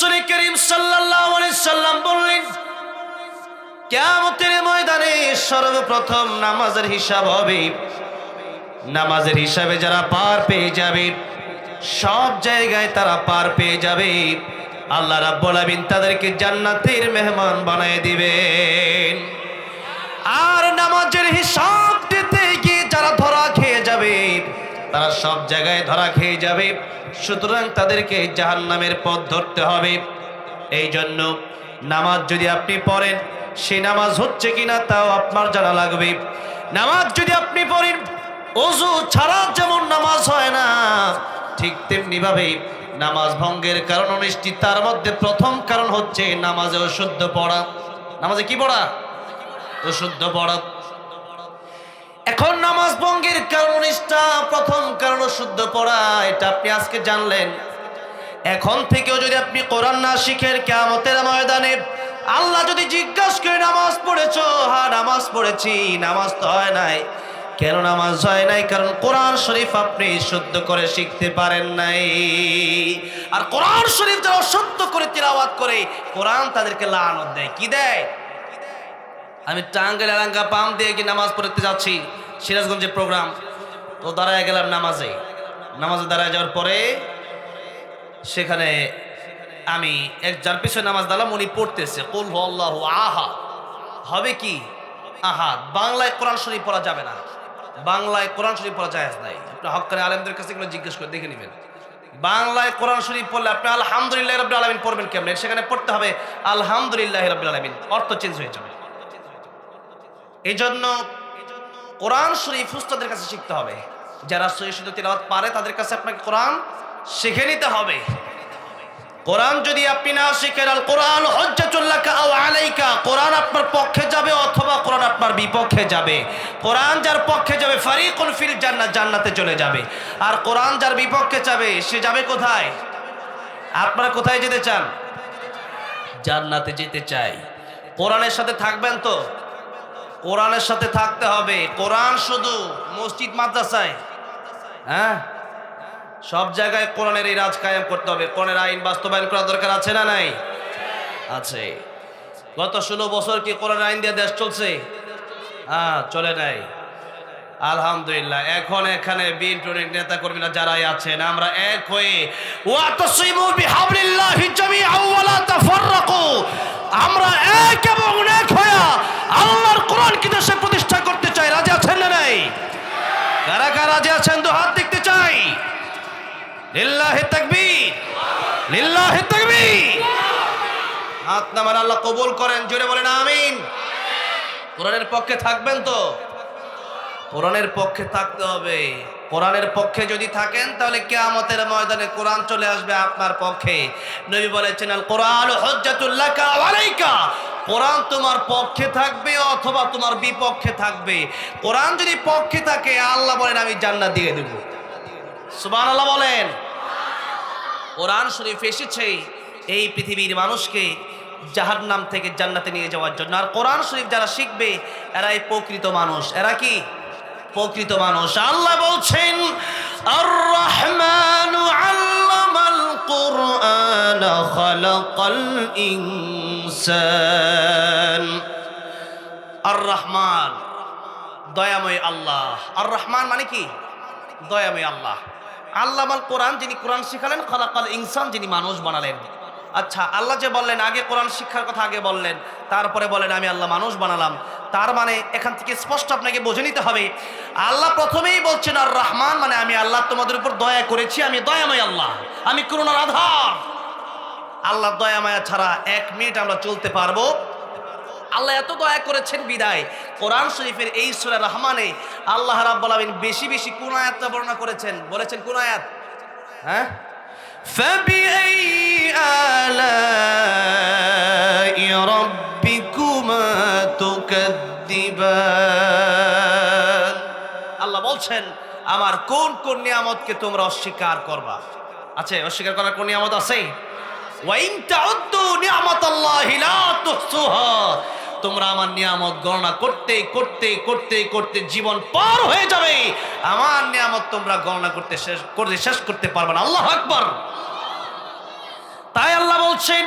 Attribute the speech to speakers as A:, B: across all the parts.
A: রসুল করিম সাল্লাম বললেন, কিয়ামতের ময়দানে সর্বপ্রথম নামাজের হিসাব হবে। নামাজের হিসাবে যারা পার পেয়ে যাবে, সব জায়গায় তারা পার পেয়ে যাবে। আল্লাহ আলামিন তাদেরকে জান্নাতের মেহমান বানিয়ে দিবেন। আর নামাজের হিসাব দিতে তারা সব জায়গায় ধরা খেয়ে যাবে। সুতরাং তাদেরকে জাহান্নামের পথ ধরতে হবে। এই জন্য নামাজ যদি আপনি পড়েন, সে নামাজ হচ্ছে কিনা তাও আপনার জানা লাগবে। নামাজ যদি আপনি পড়েন, অজু ছাড়া যেমন নামাজ হয় না, ঠিক তেমনি ভাবে নামাজ ভঙ্গের কারণ অনিষ্টি তার মধ্যে প্রথম কারণ হচ্ছে নামাজে অশুদ্ধ পড়া। নামাজে কি পড়া? অশুদ্ধ পড়া। এখন নামাজ ভঙ্গের কারণ প্রথম কারণ শুদ্ধ পড়া, এটা আপনি আজকে জানলেন। এখন থেকেও যদি আপনি কোরআন না শিখেন কেমতের ময়দানে আল্লাহ যদি জিজ্ঞাসা করে, নামাজ পড়েছ? হ্যাঁ নামাজ পড়েছি, নামাজ তো হয় নাই। কেন নামাজ হয় নাই? কারণ কোরআন শরীফ আপনি শুদ্ধ করে শিখতে পারেন নাই। আর কোরআন শরীফ যারা অশুদ্ধ করে তিলাওয়াত করে, কোরআন তাদেরকে লানত দেয়। কি দেয়? আমি টাঙ্গাইল এলাকা পাম দিয়ে কি নামাজ পড়তে যাচ্ছি সিরাজগঞ্জে প্রোগ্রাম। তো দাঁড়ায় গেলাম নামাজে। নামাজে দাঁড়ায় যাওয়ার পরে সেখানে আমি এক যার পিছনে নামাজ দাঁড়ালাম, উনি পড়তেছে, কুল আল্লাহু আহা হবে কি? আহা বাংলায় কোরআন শরীফ পড়া যাবে না। বাংলায় কোরআন শরীফ পড়া যায় নাই। আপনি হকারে আলেমদের কাছে এগুলো জিজ্ঞেস করে দেখে নেবেন। বাংলায় কোরআন শরীফ পড়লে আপনি আলহামদুলিল্লাহ রবিল আলমিন পড়বেন কেমন? সেখানে পড়তে হবে, আলহামদুলিল্লাহ রবিল আলমিন। অর্থ চেঞ্জ হয়ে যাবে। এই জন্য কোরআন শরীফ উস্তাদের কাছে শিখতে হবে। যারা সহি শুদ্ধ তিলাওয়াত পারে, তাদের কাছে আপনাকে কোরআন শিখে নিতে হবে। কোরআন যদি আপনি না শিখেন, আল কোরআন হজ্জাতুল্লাকা আও আলাইকা, কোরআন আপনার পক্ষে যাবে অথবা কোরআন আপনার বিপক্ষে যাবে। কোরআন যার পক্ষে যাবে, ফারিকুন ফিল জান্নাত জান্নাতে চলে যাবে। আর কোরআন যার বিপক্ষে যাবে, সে যাবে কোথায়? আপনারা কোথায় যেতে চান? জান্নাতে যেতে চাই। কোরআনের সাথে থাকবেন তো? কোরআনের সাথে থাকতে হবে। কোরআন শুধু মসজিদ, মাদ্রাসায়? হ্যাঁ? সব জায়গায় কোরআনের এই রাজ কায়েম করতে হবে। কোরআনের আইন বাস্তবায়ন করা দরকার আছে না নাই? আছে। গত ষোলো বছর কি কোরআন আইন দিয়ে দেশ চলছে? হ্যাঁ চলে নাই। আলহামদুলিল্লাহ। এখন এখানে বিএনপি নেতা কর্মীরা যারাই আছেন, আমরা এক হয়ে ওয়াতাসিমু বিহাবলিল্লাহি জামিআন ওয়া তাফাররাকু। আমরা এক এবং এক হয়ে আল্লাহর কোরআন কি দেশে প্রতিষ্ঠা করতে চাই? রাজি আছেন না নাই? কারা কারা রাজি আছেন? তো হাত দেখতে চাই। লিল্লাহি তাকবীর। লিল্লাহি তাকবীর। হাত নামান আল্লাহ কবুল করেন, জোরে বলেন আমিন। কোরআনের পক্ষে থাকবেন তো? কোরআনের পক্ষে থাকতে হবে। কোরআনের পক্ষে যদি থাকেন, তাহলে কেয়ামতের ময়দানে কোরআন চলে আসবে আপনার পক্ষে। নবী বলেছেন কোরআন হজ্জাতুল্লাকা কোরআন তোমার পক্ষে থাকবে অথবা তোমার বিপক্ষে থাকবে। কোরআন যদি পক্ষে থাকে, আল্লাহ বলেন, আমি জান্নাত দিয়ে দেব। সুবহানাল্লাহ বলেন। কোরআন শরীফ এসেছে এই পৃথিবীর মানুষকে জাহান্নাম থেকে জান্নাতে নিয়ে যাওয়ার জন্য। আর কোরআন শরীফ যারা শিখবে, এরাই প্রকৃত মানুষ। এরা কি? প্রকৃত মানুষ। আল্লাহ বলছেন আর রহমান আল্লামাল কোরআন খালাকাল ইনসান। আর রহমান দয়াময় আল্লাহ। আর রহমান মানে কি? দয়াময় আল্লাহ। আল্লামাল কোরআন যিনি কোরআন শিখালেন, খালাকাল ইনসান যিনি মানুষ বানালেন। আচ্ছা আল্লাহ যে বললেন, আগে কোরআন শিক্ষার কথা আগে বললেন, তারপরে বলেন, আমি আল্লাহ মানুষ বানালাম। তার মানে এখান থেকে স্পষ্ট আপনাকে বুঝে নিতে হবে আল্লাহ প্রথমেই বলছেন আর রহমান মানে আমি আল্লাহ তোমাদের উপর দয়া করেছি আমি দয়াময় আল্লাহ আমি করুণার আধার আল্লাহ দয়া মায়া ছাড়া এক মিনিট আমরা চলতে পারবো আল্লাহ এত দয়া করেছেন বিদায় কোরআন শরীফের এই সুরা রহমানে আল্লাহ রাব্বুল আলামিন বেশি বেশি কোন আয়াতটা বর্ণনা করেছেন বলেছেন কোন আয়াত হ্যাঁ فبأي آلاء ربكما বলছেন আমার কোন কোন নিয়ামতকে তোমরা অস্বীকার করবা আছে অস্বীকার করার কোন নিয়ামত আছে ওয়াইন তাউদ্দু নিয়ামাতাল্লাহি লা তুহসুহা তোমরা আমার নিয়ামত গণনা করতে করতে করতে করতে জীবন পার হয়ে যাবে আমার নিয়ামত তোমরা গণনা করতে শেষ করতে শেষ করতে পারবে না আল্লাহ আকবার তাই আল্লাহ বলছেন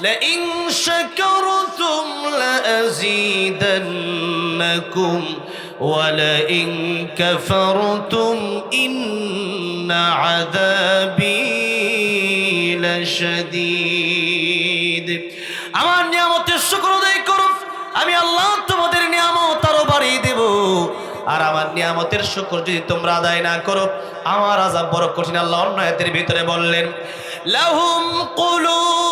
A: لئن شكرتم لأزيدنكم ولئن كفرتم إن عذابي لشديد আমার নিয়ামতের শুকর আদায় করো আমি আল্লাহ তোমাদের নিয়ামত আরো বাড়িয়ে দেব আর আমার নিয়ামতের শুকর যদি তোমরা আদায় না করো আমার আজাব বড় কঠিন আল্লাহ অন্যায়তের ভিতরে বললেন লাহুম কুলুবুল লা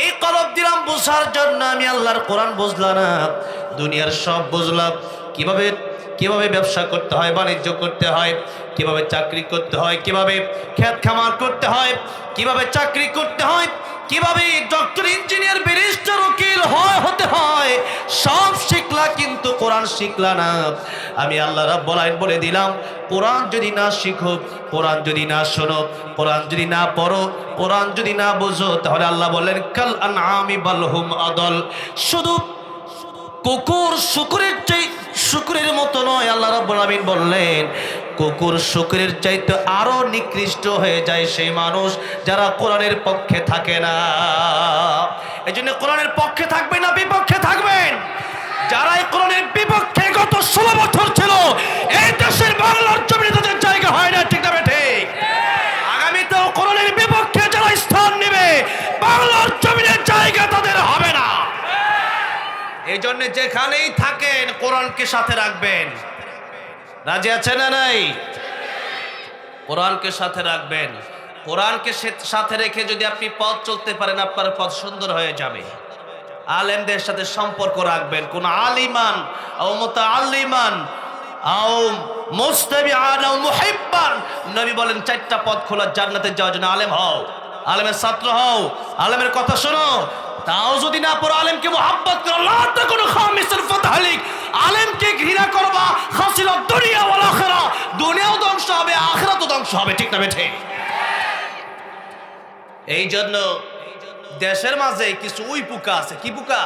A: এই কলব দিলাম বোঝার জন্য আমি আল্লাহর কোরআন বুঝলাম না দুনিয়ার সব বুঝলাম। কীভাবে কীভাবে ব্যবসা করতে হয়, বাণিজ্য করতে হয়, কীভাবে চাকরি করতে হয়, কীভাবে খ্যাত খামার করতে হয়, কীভাবে চাকরি করতে হয়, কীভাবে ডক্টর, ইঞ্জিনিয়ার, ব্যারিস্টার, উকিল হয়, হতে হয়। শিখলা না। আমি আল্লাহ রাব্বুল বলে দিলাম, কোরআন যদি না শিখো, কোরআন যদি না শোনো, কোরআন যদি না পড়ো, কোরআন যদি না বোঝো, তাহলে আল্লাহ বললেন, কাল আনআমি বালহুম আদল। শুধু কুকুর শুকুরের চাই, শুকুরের মতো নয়, আল্লাহ রাব্বুল বললেন, কুকুর শুকুরের চাইতে আরও নিকৃষ্ট হয়ে যায় সেই মানুষ যারা কোরআনের পক্ষে থাকে না। এই জন্য কোরআনের পক্ষে থাকবেন না, বিপক্ষে থাকবেন। যারা এই কোরআনের বিপক্ষে গত ষোলো বছর ছিল, এই দেশের বাংলার জমিনে তাদের জায়গা হয় না, ঠিক না ঠিক? আগামীতেও কোরআনের বিপক্ষে যারা স্থান নেবে, বাংলার জমিনের জায়গা তাদের হবে না। এই জন্য যেখানেই থাকেন, কোরআনকে সাথে রাখবেন। রাজি আছে না নাই? কোরআনকে সাথে রাখবেন। কোরআনকে সাথে রেখে যদি আপনি পথ চলতে পারেন, আপনার পথ সুন্দর হয়ে যাবে। আলেমদের সাথে সম্পর্ক রাখবেন। কোন আলিমান ও মুহিব্বান। নবী বলেন, চারটা খোলা যাওয়ার জন্য আলেম হও। আলেমের হও, আলেমের কথা তাও যদি আলেমকে আলেমকে করবা দুনিয়াও ধ্বংস হবে, আখিরাতও ধ্বংস হবে, ঠিক না বেঠে? এই জন্য দেশের মাঝে কিছু উই পোকা আছে, কি পোকা?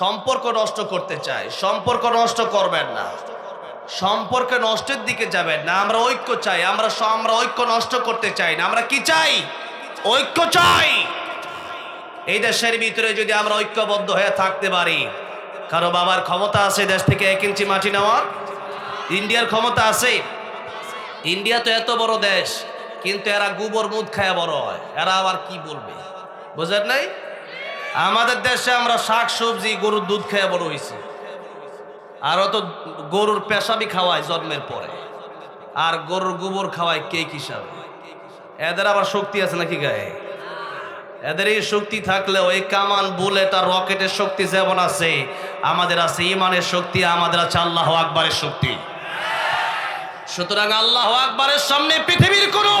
A: সম্পর্ক নষ্ট করতে চায়, সম্পর্ক নষ্ট করবেন না। সম্পর্ক নষ্টের দিকে যাবেন না, আমরা ঐক্য চাই, আমরা আমরা ঐক্য নষ্ট করতে চাই না, আমরা কি চাই? ঐক্য চাই। এই দেশের ভিতরে যদি আমরা ঐক্যবদ্ধ হয়ে থাকতে পারি, কারও বাবার ক্ষমতা আছে দেশ থেকে এক ইঞ্চি মাটি নেওয়ার? ইন্ডিয়ার ক্ষমতা আছে। ইন্ডিয়া তো এত বড় দেশ, কিন্তু এরা গোবর মুদ খায় বড় হয়, এরা আবার কি বলবে? বুঝেন নাই? আমাদের দেশে আমরা শাক সবজি গরুর দুধ খেয়ে বড় হয়েছি। আরও তো গরুর পেশাবি খাওয়ায় জন্মের পরে। আর গরুর গোবর খাওয়ায় কেক হিসাবে। এদের আবার শক্তি আছে নাকি গায়ে? এদের এই শক্তি থাকলেও এই কামান, বুলেট আর রকেটের শক্তি যেমন আছে, আমাদের আছে ইমানের শক্তি, আমাদের আছে আল্লাহ আকবরের শক্তি। সুতরাং আল্লাহ আকবরের সামনে পৃথিবীর কোনো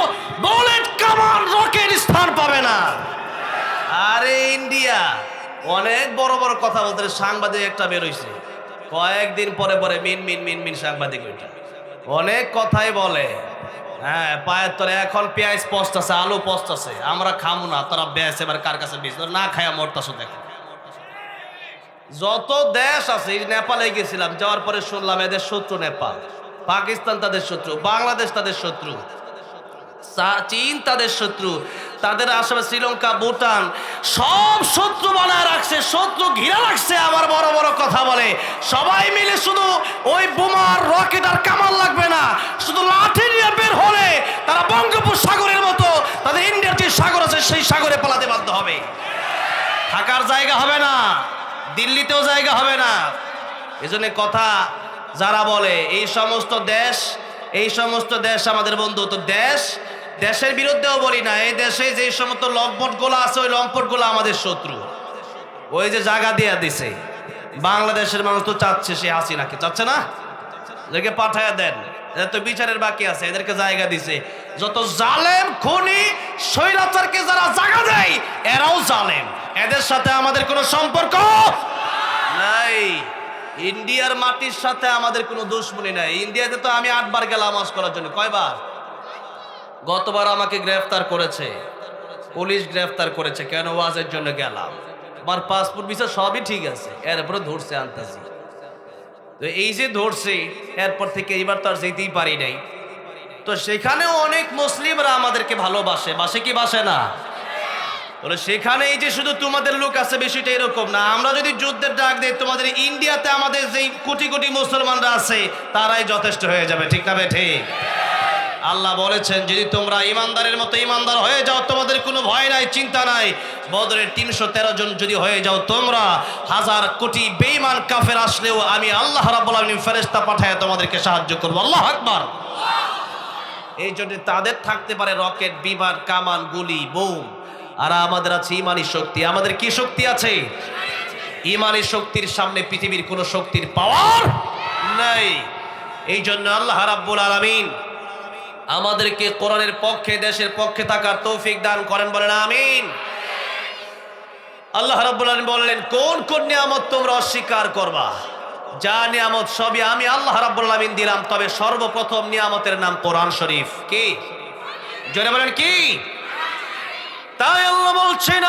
A: বুলেট, কামান, রকেট স্থান পাবে না। ইন্ডিয়া অনেক বড় বড় কথা বলতে সাংবাদিক একটা বেরোইছে কয়েকদিন পরে পরে মিন মিন মিন মিন সাংবাদিক ওইটা অনেক কথাই বলে। হ্যাঁ পায়ের তলে এখন পেঁয়াজ পোস্ট আছে, আলু পোস্ট আছে। আমরা খামু না, তোরা বেশ, এবার কার কাছে বেশ? না খায়া মরতাছো দেখো। যত দেশ আছে নেপালে গেছিলাম, যাওয়ার পরে শুনলাম এদের শত্রু নেপাল। পাকিস্তান তাদের শত্রু, বাংলাদেশ তাদের শত্রু। চীন তাদের শত্রু। তাদের আশেপাশে শ্রীলঙ্কা, ভুটান, সব শত্রু বানায় রাখছে, শত্রু ঘিরে রাখছে আমার বড় বড় কথা বলে। সবাই মিলে শুধু ওই বোমার রকেট আর কামাল লাগবে না, শুধু লাঠি নিয়ে বের হলে তারা বঙ্গোপসাগরের মতো তাদের ইন্ডিয়ার যে সাগর আছে, সেই সাগরে পালাতে বাধ্য হবে। থাকার জায়গা হবে না, দিল্লিতেও জায়গা হবে না। এজন্য কথা যারা বলে, এই সমস্ত দেশ, এই সমস্ত দেশ আমাদের বন্ধু, তো দেশ দেশের বিরুদ্ধেও বলি না, এই দেশে যে সমস্ত লম্পটগুলো আছে, ওই লম্পটগুলো আমাদের শত্রু। ওই যে জায়গা দিয়ে দিছে। বাংলাদেশের মানুষ তো চাচ্ছে সে হাসিনাকে, চাচ্ছে না? লেগে পাঠায় দেন। এদের তো বিচারের বাকি আছে, এদেরকে জায়গা দিছে। যত জালেম, খুনি, স্বৈরাচারকে যারা জায়গা দেয়, এরাও জালেম। এদের সাথে আমাদের কোনো সম্পর্ক নাই। ইন্ডিয়ার মাটির সাথে আমাদের কোনো দুশ্মনী নাই। ইন্ডিয়াতে তো আমি আটবার গেলাম হজ করার জন্য। কয়বার? গতবার আমাকে গ্রেফতার করেছে। পুলিশ গ্রেফতার করেছে। কেন ওয়াজের জন্য গেলাম? আমার পাসপোর্ট ভিসা সবই ঠিক আছে। এরপরে ধরছে, আনতেছি। তো এই যে ধরছে, এরপর থেকে এবার তো আর যেতেই পারি নাই। তো সেখানেও অনেক মুসলিমরা আমাদেরকে ভালোবাসে। বাসে কি বাসে না? বলে, সেখানে এই যে শুধু তোমাদের লোক আছে বিষয়টা এরকম না। আমরা যদি যুদ্ধের ডাক দিই, তোমাদের ইন্ডিয়াতে আমাদের যেই কোটি কোটি মুসলমানরা আছে, তারাই যথেষ্ট হয়ে যাবে। ঠিক না ঠিক? আল্লাহ বলেছেন, যদি তোমরা ইমানদারের মতো ইমানদার হয়ে যাও, তোমাদের কোনো ভয় নাই, চিন্তা নাই। বদরের তিনশো তেরো জন যদি হয়ে যাও, তোমরা হাজার কোটি বেইমান কাফের আসলেও আমি আল্লাহ রাব্বুল আলামিন ফেরেশতা পাঠায় তোমাদেরকে সাহায্য করব। আল্লাহ আকবার! এই জন্য তাদের থাকতে পারে রকেট, বিমান, কামান, গুলি, বোম। আর আমাদের আছে ইমানি শক্তি। আমাদের কি শক্তি আছে? ইমানি শক্তির সামনে পৃথিবীর কোনো শক্তির পাওয়ার নাই। এই জন্য আল্লাহ রাব্বুল আলামিন আমাদেরকে কোরআনের পক্ষে, দেশের পক্ষে থাকার তৌফিক দান করেন বলেন, আমিন। আল্লাহ রাব্বুল বললেন, কোন কোন নিয়ামত তোমরা অস্বীকার করবা? যা নিয়ামত সবই আমি আল্লাহ রাব্বুল আলামিন দিলাম, তবে সর্বপ্রথম নিয়ামতের নাম কোরআন শরীফ। কি? জোরে বলেন, কি? তাই আল্লাহ বলছেন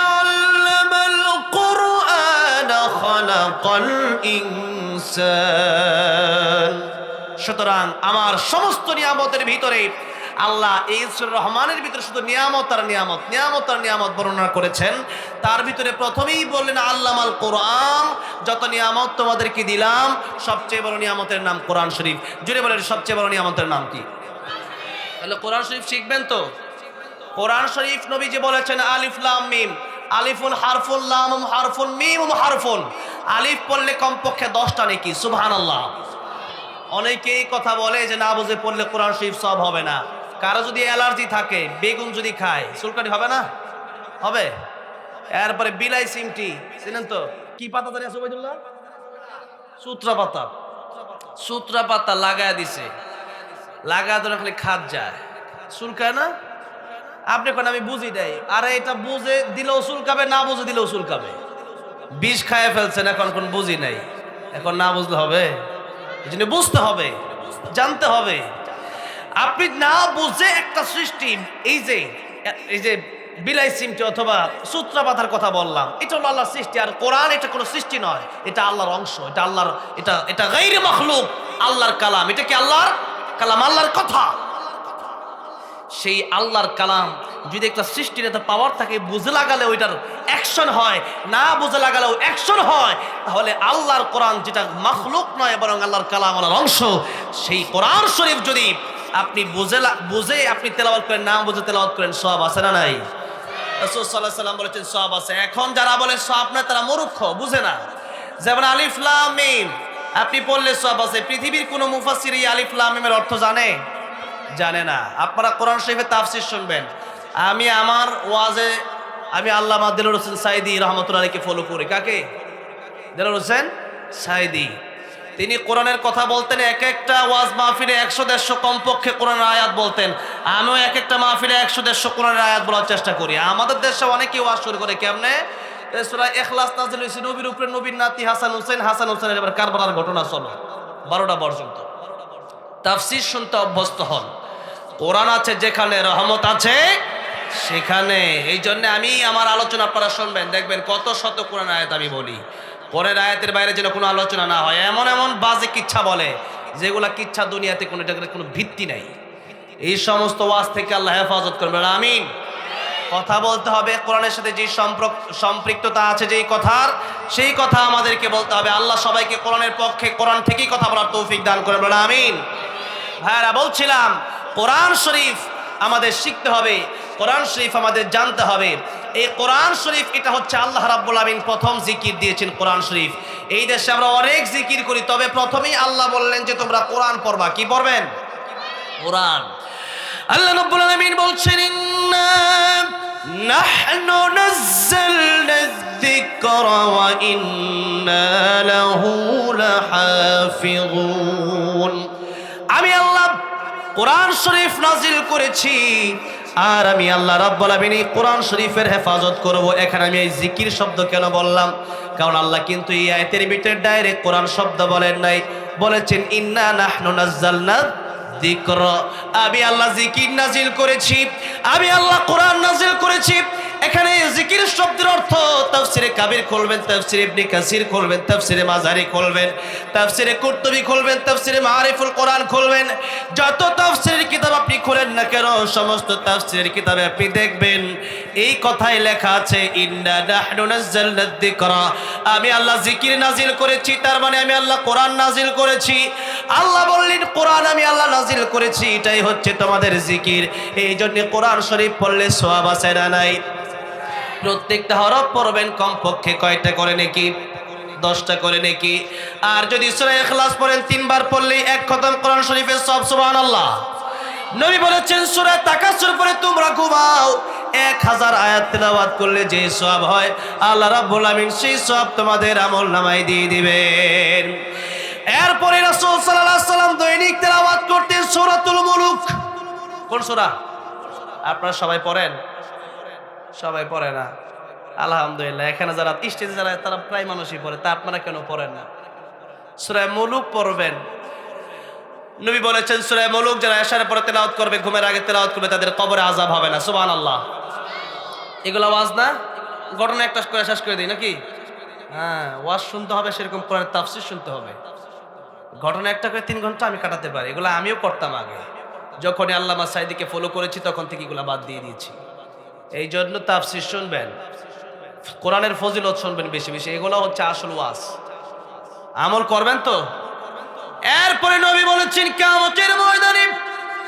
A: সুতরাং আমার সমস্ত নিয়ামতের ভিতরে আল্লাহ এই সূরা রহমানের ভিতরে শুধু নিয়ামত আর নিয়ামত নিয়ামত আর নিয়ামত বর্ণনা করেছেন। তার ভিতরে প্রথমেই বললেন, আল্লামাল কোরআন যত নিয়ামত তোমাদেরকে দিলাম, সবচেয়ে বড় নিয়ামতের নাম কোরআন শরীফ। জুড়ে বলেন, সবচেয়ে বড় নিয়ামতের নাম কি? তাহলে কোরআন শরীফ শিখবেন তো? কোরআন শরীফ নবীজি বলেছেন, আলিফ, লাম, মিম। আলিফুন হারফুন লাম হারফুল মিম হারফুন। আলিফ পড়লে কমপক্ষে দশটা নাকি, সুবহানাল্লাহ। অনেকেই কথা বলে যে না বুঝে পড়লে কোরআন শরীফ সব হবে না। কারও যদি অ্যালার্জি থাকে, বেগুন যদি খায়, চুলকানি হবে না? হবে? এরপরে বিলাই সিমটি, চিনেন তো? কি পাতা জানি আছে ওবাইদুল্লাহ সূত্রা পাতা সূত্রা পাতা লাগায় দিছে। লাগায় তো খালি খাদ যায়। চুলকায় না? আপনি কোন, আমি বুঝি দেয় আরে এটা বুঝে দিলেও চুলকাবে, না বুঝে দিলেও চুলকাবে। বিষ খায় ফেলছেন, এখন কোন বুঝি নাই। এখন না বুঝলে হবে? এই বুঝতে হবে। জানতে হবে। আপনি না বুঝে একটা সৃষ্টি, এই যে এই যে বিলাই সিমটি অথবা সূত্রা পাতার কথা বললাম, এটা হলো আল্লাহর সৃষ্টি। আর কোরআন এটা কোনো সৃষ্টি নয়, এটা আল্লাহর অংশ, এটা আল্লাহর, এটা এটা গাইরে মখলুক, আল্লাহর কালাম। এটা কি আল্লাহর কালাম? আল্লাহর কথা। সেই আল্লাহর কালাম, যদি একটা সৃষ্টির একটা পাওয়ার থাকে, বুঝে লাগালে ওইটার অ্যাকশন হয়, না বুঝে লাগালেও অ্যাকশন হয়, তাহলে আল্লাহর কোরআন যেটা মখলুক নয়, বরং আল্লাহর কালাম আল্লাহর অংশ, সেই কোরআন শরীফ যদি আপনি বুঝে বুঝে আপনি তেলাওয়াত করেন, না বুঝে তেলাওয়াত করেন সব আছে না নাই? রাসূল সাল্লাল্লাহু সাল্লাম বলেছেন সব আছে। এখন যারা বলে সব না, তারা মূর্খ, বুঝে না। যেমন আলিফ লাম মিম, আপনি পড়লে সব আছে। পৃথিবীর কোনো মুফাসসির এই আলিফ মিমের অর্থ জানে? জানে না। আপনারা কোরআন শরীফের তাফসির শুনবেন। আমি আমার ওয়াজে, আমি আল্লামা দিলুর হোসেন সাইদি রহমতুল্লাহ আলীকে ফলো করি। কাকে? দিলুর হোসেন সাইদি তিনি কোরআনের কথা বলতেন, এক একটা ওয়াজ মাহফিলে একশো দেড়শো কমপক্ষে কোরআনের আয়াত বলতেন। আমিও এক একটা মাহফিলে একশো দেড়শো কোরআনের আয়াত বলার চেষ্টা করি। আমাদের দেশে অনেকেই ওয়াজ শুরু করে কেমনে? সুরা এখলাস নাজিল হয়েছে, নবীর উপরে নবীর নাতি হাসান হোসেন, হাসান হোসেনের এবার কারবালার ঘটনা চলো, বারোটা পর্যন্ত। তাফসির শুনতে অভ্যস্ত হন। কোরআন আছে যেখানে, রহমত আছে সেখানে। এই জন্য আমি, আমার আলোচনা আপনারা শুনবেন, দেখবেন কত শত কোরআন আয়াত আমি বলি। পরের আয়াতের বাইরে যেন কোনো আলোচনা না হয়। এমন এমন বাজে কিচ্ছা বলে, যেগুলা কিচ্ছা দুনিয়াতে কোনো এটার কোনো ভিত্তি নাই। এই সমস্ত ওয়াজ থেকে আল্লাহ হেফাজত করবেন আমিন। কথা বলতে হবে, কোরআনের সাথে যে সম্পর্ক, সম্পৃক্ততা আছে, যেই কথার, সেই কথা আমাদেরকে বলতে হবে। আল্লাহ সবাইকে কোরআনের পক্ষে, কোরআন থেকেই কথা বলার তৌফিক দান করেন। বলেন, আমিন। ভাইরা বলছিলাম, কোরআন শরীফ আমাদের শিখতে হবে, কোরআন শরীফ আমাদের জানতে হবে। এই কোরআন শরীফ এটা হচ্ছে আল্লাহ রাব্বুল আমিন প্রথম জিকির দিয়েছেন কোরআন শরীফ। এই দেশে আমরা অনেক জিকির করি তবে প্রথমেই আল্লাহ বললেন যে তোমরা কোরআন পড়বা। কি পড়বেন? কোরআন। আল্লাহ রাব্বুল আমিন বলছেন ইন্না নাহনু নাযালনা যিকরা ওয়া ইন্না লাহু লাহাফিযুন আমি আল্লাহ কোরআন শরীফ নাজিল করেছি। আর আমি আল্লাহ রাব্বুল আলামিন এই কোরআন শরীফের হেফাজত করব। এখানে আমি এই জিকির শব্দ কেন বললাম? কারণ আল্লাহ কিন্তু এই আয়াতের ভিতরে ডাইরেক্ট কোরআন শব্দ বলেন নাই। বলেছেন, ইন্না নাহনু নাজ্জালনা যিকর আমি আল্লাহ জিকির নাজিল করেছি, আমি আল্লাহ কোরআন নাজিল করেছি। এখানে জিকির শব্দের অর্থ তাফসিরে কাবির খুলবেন, তাফসিরে ইবনে কাসির খুলবেন, তাফসিরে মাজারি খুলবেন, তাফসিরে কুরতুবি খুলবেন, তাফসিরে মারিফুল কোরআন খুলবেন। যত তাফসিরের কিতাব আপনি খুলেন না কেন, সমস্ত তাফসিরের কিতাবে আপনি দেখবেন, এই কথাই লেখা আছে, ইন্না নাহনু নাযালনা যিকরা। আমি আল্লাহ জিকির নাজিল করেছি, তার মানে আমি আল্লাহ কোরআন নাজিল করেছি। আল্লাহ বললেন, কোরআন আমি আল্লাহ নাজিল করেছি, এটাই হচ্ছে তোমাদের জিকির। এই জন্য কোরআন শরীফ পড়লে সোয়াব আছে না নাই? প্রত্যেকটা হরফ পড়বেন কমপক্ষে কয়টা করে নাকি? দশটা করে নাকি? আর যদি সূরা ইখলাস পড়েন, তিনবার পড়লেই এক খতম কোরআন শরীফের সব সুবহানাল্লাহ। নবী বলেছেন, সূরা তাকাসুর পরে তোমরা ঘুমাও। এক হাজার আয়াত তেলাওয়াত করলে যে সওয়াব হয়, আল্লাহ রাব্বুল আমিন সেই সওয়াব তোমাদের আমল নামায় দিয়ে দিবেন। এরপরে রাসূল সাল্লাল্লাহু আলাইহি সাল্লাম দৈনিক তেলাওয়াত করতেন সূরাতুল মুলুক। কোন সূরা? আপনারা সবাই পড়েন? সবাই পড়ে না। আলহামদুলিল্লাহ, এখানে যারা স্টেজে যারা, তারা প্রায় মানুষই পড়ে, তা আপনারা কেন পড়েন না? সুরায় মুলুক পড়বেন। নবী বলেছেন সুরায় মুলুক যারা এশারে পরে তেলাওয়াত করবে, ঘুমের আগে তেলাওয়াত করবে, তাদের কবরে আজাব হবে না সুবহান আল্লাহ এগুলো ওয়াজ না? ঘটনা একটা করে শেষ করে দিই, নাকি? হ্যাঁ ওয়াজ শুনতে হবে, সেরকম কোরআনের তাফসির শুনতে হবে। ঘটনা একটা করে তিন ঘণ্টা আমি কাটাতে পারি। এগুলো আমিও করতাম আগে। যখনই আল্লামা সাইদিকে ফলো করেছি, তখন থেকে এগুলো বাদ দিয়ে দিয়েছি। এই জন্য তাফসির শুনবেন, কোরআনের ফজিলত শুনবেন বেশি বেশি। এগুলো হচ্ছে আসল ওয়াজ। আমল করবেন তো? এরপরে নবী বলেছেন কামতের ময়দান